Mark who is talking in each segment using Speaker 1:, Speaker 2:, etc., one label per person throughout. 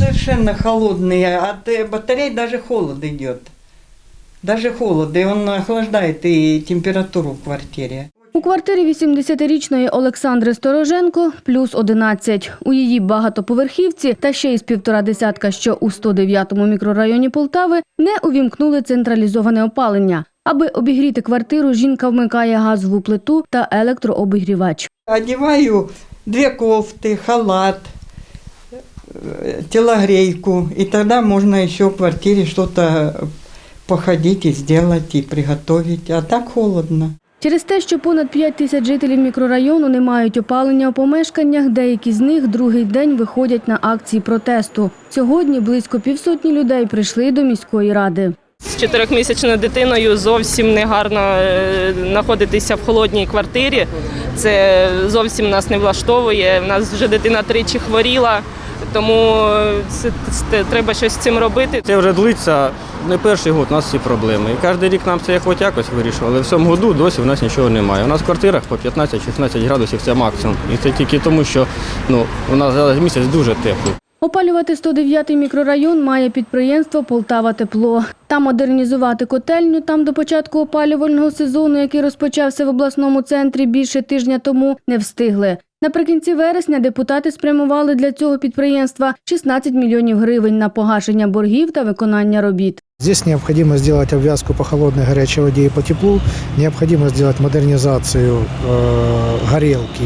Speaker 1: совершенно холодные. От э, батарей даже холод идет. Даже холод, и он охлаждает и температуру в квартире.
Speaker 2: У квартирі 80-річної Олександри Стороженко плюс 11. У її багатоповерхівці та ще із півтора десятка, що у 109-му мікрорайоні Полтави, не увімкнули централізоване опалення. Аби обігріти квартиру, жінка вмикає газову плиту та електрообігрівач.
Speaker 1: Одеваю две кофты, халат, э, телогрейку, и тогда можно еще в квартире что-то походить и сделать, и приготовить. А так холодно.
Speaker 2: Через те, що понад 5 тисяч жителів мікрорайону не мають опалення у помешканнях, деякі з них другий день виходять на акції протесту. Сьогодні близько півсотні людей прийшли до міської ради.
Speaker 3: З чотирьохмісячною дитиною зовсім не гарно е, знаходитися в холодній квартирі. Це зовсім нас не влаштовує. У нас вже дитина тричі хворіла, тому е, це, це- треба щось з цим робити.
Speaker 4: Це вже длиться не перший год, у нас ці проблеми. І кожен рік нам це хоч якось вирішували. В цьому году досі у нас нічого немає. У нас в квартирах по 15-16 градусів це максимум. І це тільки тому, що ну, у нас зараз місяць дуже теплий.
Speaker 2: Опалювати 109-й мікрорайон має підприємство Полтава Тепло. Та модернізувати котельню там до початку опалювального сезону, який розпочався в обласному центрі більше тижня тому, не встигли. Наприкінці вересня депутати спрямували для цього підприємства 16 мільйонів гривень на погашення боргів та виконання робіт.
Speaker 5: Здесь необходимо сделать обвязку по холодной горячей воде и по теплу. Необходимо сделать модернизацию э, горелки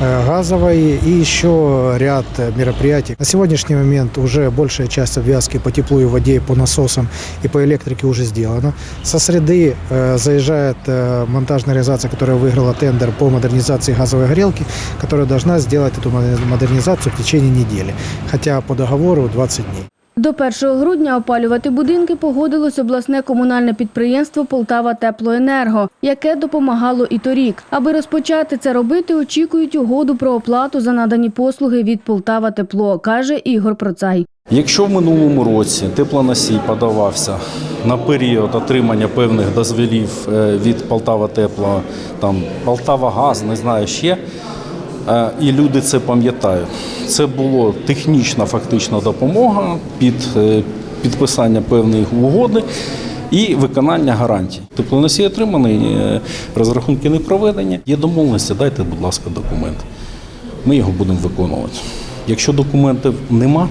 Speaker 5: газовой и еще ряд э, мероприятий. На сегодняшний момент уже большая часть обвязки по теплу и воде, и по насосам и по электрике уже сделана. Со среды э, заезжает э, монтажная организация, которая выиграла тендер по модернизации газовой горелки, которая должна сделать эту модер- модернизацию в течение недели, хотя по договору 20 дней.
Speaker 2: До 1 грудня опалювати будинки погодилось обласне комунальне підприємство Полтава Теплоенерго, яке допомагало і торік. Аби розпочати це робити, очікують угоду про оплату за надані послуги від Полтава Тепло, каже Ігор Процай.
Speaker 6: Якщо в минулому році теплоносій подавався на період отримання певних дозволів е, від Полтава Тепло, там Полтава Газ, не знаю ще, і люди це пам'ятають. Це було технічна фактично допомога під е, підписання певної угоди і виконання гарантій. Теплоносій отриманий, е, розрахунки не проведені. Є домовленості, дайте, будь ласка, документи. Ми його будемо виконувати. Якщо документів нема,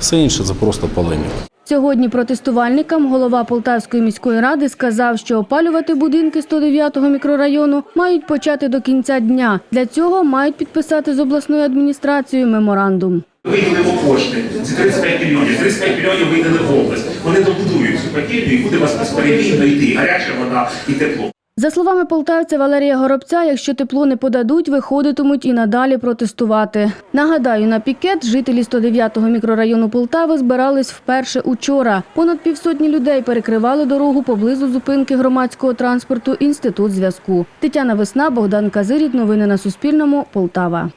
Speaker 6: все інше це просто полеміка.
Speaker 2: Сьогодні протестувальникам голова Полтавської міської ради сказав, що опалювати будинки 109-го мікрорайону мають почати до кінця дня. Для цього мають підписати з обласною адміністрацією меморандум.
Speaker 7: Виділимо кошти, це 35 мільйонів. 35 мільйонів видали в область. Вони добудують цю пакету і буде вас безперебійно йти гаряча вода і тепло.
Speaker 2: За словами полтавця Валерія Горобця, якщо тепло не подадуть, виходитимуть і надалі протестувати. Нагадаю, на пікет жителі 109-го мікрорайону Полтави збирались вперше учора. Понад півсотні людей перекривали дорогу поблизу зупинки громадського транспорту Інститут зв'язку. Тетяна Весна, Богдан Казирід. Новини на Суспільному. Полтава.